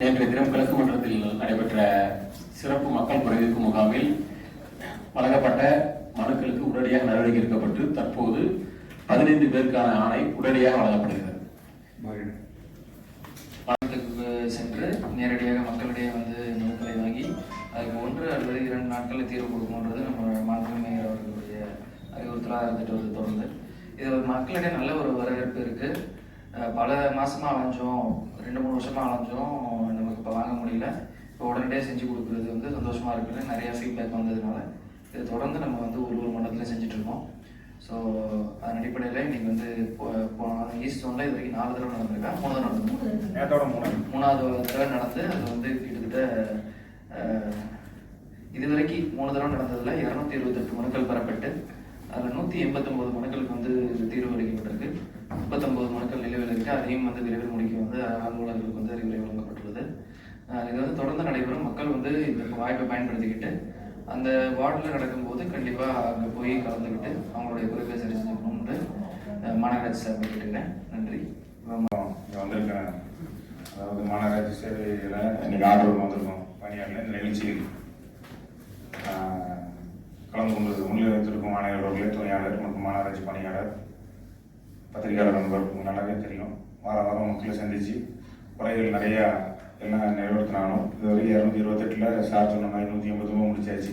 நேற்றைய தினம் கிழக்கு மன்றத்தில் நடைபெற்ற சிறப்பு மக்கள் குறைதீர்க்கும் முகாமில் வழங்கப்பட்ட மனுக்களுக்கு உடனடியாக நடவடிக்கை எடுக்கப்பட்டு தற்போது பதினைந்து பேருக்கான ஆணை உடனடியாக வழங்கப்படுகிறது. சென்று நேரடியாக மக்களிடையே வந்து மனுக்களை வாங்கி அதுக்கு ஒன்று அல்லது இரண்டு நாட்களில் தீர்வு கொடுக்கணுன்றது நம்ம மாண்புமிகு அவர்களுடைய அறிவுறுத்தலாக இருந்துட்டு வந்து தொடர்ந்து. இது மக்களிடையே நல்ல ஒரு வரவேற்பு இருக்கு. பல மாசமா அலைஞ்சோம் ரெண்டு மூணு வருஷமா அலைஞ்சோம் இப்போ வாங்க முடியல. இப்போ உடனடியாக செஞ்சு கொடுக்குறது வந்து சந்தோஷமா இருக்குது நிறைய ஃபீட்பேக் வந்ததுனால இது தொடர்ந்து நம்ம வந்து ஒரு ஒரு மண்டலத்தில் செஞ்சுட்டு இருக்கோம். ஸோ அதன் அடிப்படையில் இன்னைக்கு வந்து ஈஸ்ட் ஒன்ல இது வரைக்கும் நாலு தடவை நடந்திருக்கா? மூணு தடவை மூணு மூணாவது. தடவை நடந்து அது வந்து கிட்டத்தட்ட அஹ், இதுவரைக்கும் மூணு தடவை நடந்ததுல இரநூத்தி இருபத்தெட்டு மனுக்கள் பெறப்பட்டு அதில் நூற்றி எண்பத்தொம்போது மனுக்களுக்கு வந்து தீர்வு அளிக்கப்பட்டிருக்கு. முப்பத்தொம்போது மனுக்கள் நிலுவையில் இருக்கு. அதையும் வந்து விரைவில் முடிக்க வந்து அலுவலர்களுக்கு வந்து அறிவுரை வழங்கப்பட்டுள்ளது. இது வந்து தொடர்ந்து நடைபெறும். மக்கள் வந்து இந்த வாய்ப்பை பயன்படுத்திக்கிட்டு அந்த வார்டில் நடக்கும்போது கண்டிப்பாக அங்கே போய் கலந்துக்கிட்டு அவங்களுடைய குறைகளை சரி செஞ்சுக்கணும்னு மாநகராட்சி சார்பில் கேட்டுக்கிறேன். நன்றி. இங்கே வந்திருக்கேன் அதாவது மாநகராட்சி சேவையில் இன்னைக்கு ஆர்டர் வந்திருக்கோம். பணியாளர் இந்த நிகழ்ச்சியில் கலந்து கொண்டது முன்னிலை வைத்திருக்கும் மாநகரவர்களே துணையாளர் மற்றும் மாநகராட்சி பணியாளர் பத்திரிகையாளர் நண்பர் நல்லாவே தெரியும். வார வாரம் மக்களை சந்தித்து குறைகள் நிறையா எல்லாம் நிறைவேற்றினாலும் இதுவரை இரநூத்தி இருபத்தெட்டில் சார் சொன்ன மாதிரி நூற்றி ஐம்பத்தொம்பது முடிச்சாச்சு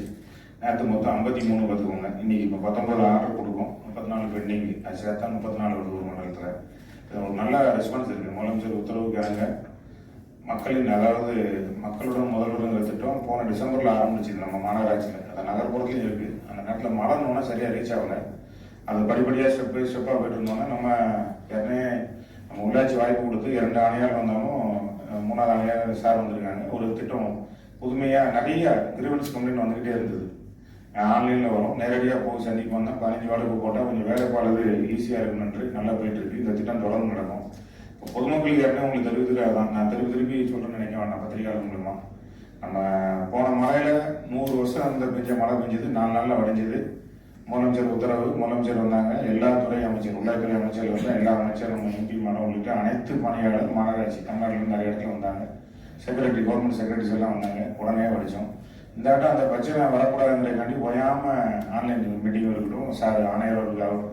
நேற்று மொத்தம் ஐம்பத்தி மூணு பார்த்துக்கோங்க இன்னைக்கு இப்போ பத்தொம்பது ஆர்டர் கொடுக்கும் முப்பத்தி நாலு பெண்டிங் அது சேர்த்தா முப்பத்தி நாலு வருது ஒரு மண்டலத்தில் இது ஒரு நல்ல ரெஸ்பான்ஸ் இருக்குது முதலமைச்சர் உத்தரவுக்கு இறங்க மக்களின் அதாவது மக்களுடன் முதல்வருங்கிற திட்டம் போன டிசம்பரில் ஆரம்பிச்சது நம்ம மாநகராட்சியில் அது நகர்ப்புறத்துலையும் இருக்குது அந்த நேரத்தில் மழை நோனா சரியாக ரீச் ஆகலை அது படிப்படியாக ஸ்டெப் பை ஸ்டெப்பாக போயிட்டு இருந்தோம்னா நம்ம ஏற்கனவே நம்ம உள்ளாட்சி வாய்ப்பு கொடுத்து இரண்டு ஆணையாளர் வந்தாலும் மூணாவது ஆணையாளர் சார் வந்திருக்காங்க. ஒரு திட்டம் புதுமையாக நிறைய கிரிவன்ஸ் கம்ப்ளைண்ட் வந்துக்கிட்டே இருந்தது. ஆன்லைனில் வரும். நேரடியாக போய் சந்திக்கு வந்தால் பதினஞ்சு வாடகை போட்டால் கொஞ்சம் வேலைப்பாடு ஈஸியாக இருக்குன்னு நல்லா போயிட்டுருக்கு இந்த திட்டம் தொடர்ந்து நடக்கும். இப்போ பொதுமக்களுக்கு ஏற்கனவே உங்களுக்கு தெரிவித்துக்காக தான் நான் திருப்பி திருப்பி சொல்கிறேன்னு நினைக்க வேண்டாம். பத்திரிகையாளர் மூலமாக நம்ம போன மழையில் நூறு வருஷம் அந்த பெஞ்ச மழை பெஞ்சது. நாலு நாளில் வடைஞ்சது. முதலமைச்சர் உத்தரவு முதலமைச்சர் வந்தாங்க. எல்லா துறை அமைச்சர் உள்ளாட்சித்துறை அமைச்சர் வந்து எல்லா அமைச்சரும் எம்பி மனம் உள்ளிட்ட அனைத்து பணியாளர் மாநகராட்சி தமிழ்நாட்டில் நிறைய இடத்துல வந்தாங்க. செக்ரட்டரி கவர்மெண்ட் செக்ரட்டரிஸ் எல்லாம் வந்தாங்க. உடனே படித்தோம். இந்த ஆட்டம் அந்த பிரச்சனை வரக்கூடாதுங்கிறதுக்காண்டி ஓயாம ஆன்லைன் மீட்டிங் இருக்கட்டும் சார் ஆணையர் அவர்கள் அவர்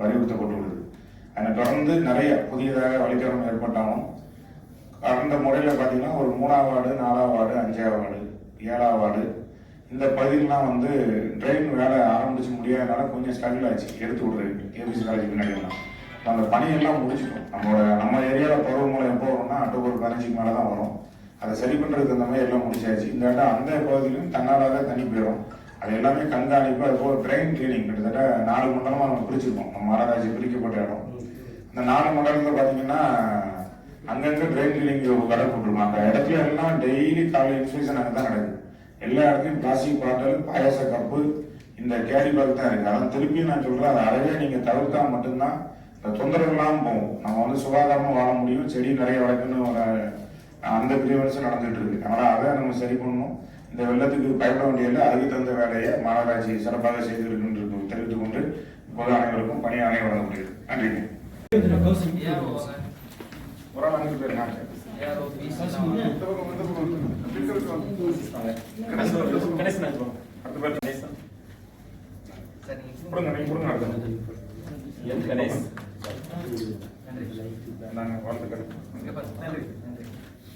அதனை தொடர்ந்து நிறைய புதியதாக வழித்தடம் ஏற்பட்டாலும் கடந்த முறையில் பார்த்தீங்கன்னா ஒரு மூணாவது வார்டு நாலாவது வார்டு அஞ்சாவது வார்டு ஏழாவது வார்டு இந்த பகுதியிலாம் வந்து ட்ரெயின் வேலை ஆரம்பிச்சு முடியாதனால கொஞ்சம் ஸ்ட்ரகிள் ஆச்சு எடுத்து விடுறது கேபிசி காலேஜ் பின்னாடிலாம் அந்த பணியெல்லாம் முடிச்சிட்டோம். நம்மளோட நம்ம ஏரியாவில் பருவமழை எப்போ வரும்னா அக்டோபர் பதினஞ்சுக்கு மேலே தான் வரும். அதை சரி பண்ணுறதுக்கு அந்த மாதிரி எல்லாம் முடிச்சாச்சு. இந்த இடம் அந்த பகுதியிலும் தான் தண்ணி போயிடும். அது எல்லாமே கண்காணிப்பு அது போக ட்ரெயின் கிளீனிங் கிட்டத்தட்ட நாலு மண்டலமாக நம்ம பிரிச்சிருக்கோம். நம்ம மாநகராட்சி பிரிக்கப்பட்ட இடம். இந்த நாலு மண்டலத்தில் பார்த்தீங்கன்னா அங்கங்கே ட்ரெயின் கிளீனிங் கடை போட்டுருக்கோம் அந்த இடத்துல எல்லாம் டெய்லி காலை இன்ஸ்பெக்ஷன் அங்கே தான் நடக்குது. எல்லா இடத்துலையும் பிளாஸ்டிக் பாட்டில் பாயாச கப்பு இந்த கேரி பேக் தான் இருக்கு. அதான் திருப்பி நான் சொல்றேன் அதை அறவே நீங்க தவிர்த்தா மட்டும்தான் இந்த தொந்தரவு இல்லாமல் போகும். நம்ம வந்து சுகாதாரமா வாழ முடியும். செடி நிறைய வளர்க்கணும் அந்த கிரீவன்ஸ் நடந்துட்டு இருக்கு. அதனால அதை நம்ம சரி பண்ணணும். இந்த வெள்ளத்துக்கு பயப்பட வேண்டியதில்லை. அதுக்கு தகுந்த வேலையை மாநகராட்சி சிறப்பாக செய்திருக்கின்றது தெரிவித்துக் கொண்டு இப்போது அனைவருக்கும் பணி அணை வழங்க முடியுது நன்றிங்க ஒரு ஆள் அங்கே போயிருக்காங்க.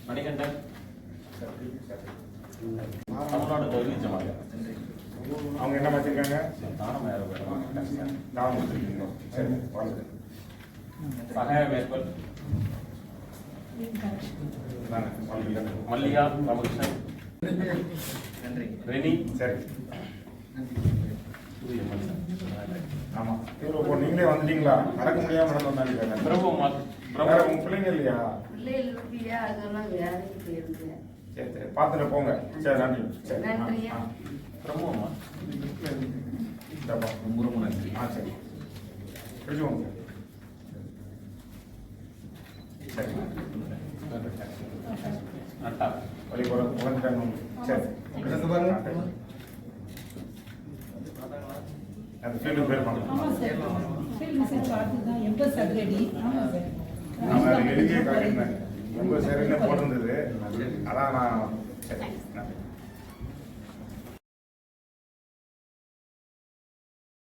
மணிகண்டன் தமிழ்நாடு தொழில் ஜமாங்க அவங்க என்ன வச்சிருக்காங்க தானம் வேறு வச்சிருக்கீங்க சரி வாழ்த்துக்கள் மேற்கொள் மேற்பல் மல்லிகா ராமகிருஷ்ணன் நன்றி ரெனி சரி ஆமாம் இப்போ நீங்களே வந்துட்டீங்களா நடக்க முடியாம நடந்து வந்தாங்க பிரபு பிரபு உங்க பிள்ளைங்க இல்லையா இல்லையா அதெல்லாம் வேலைக்கு சரி சரி பார்த்துட்டு போங்க சரி நன்றி சரி ஆ, அம்மா ரொம்ப ரொம்ப நன்றி ஆ சரி பிடிச்சுக்கோங்க சரி நட்டா வழி சரி அந்த ஃபீல்டு பேர் ஆமா பண்ணலாம் சார் ஃபீல்டு ஆமா. சார் நான் அதை எழுதியே காட்டியிருந்தேன் உங்கள் சரின்னு போட்டிருந்தது அதான் நான் சரி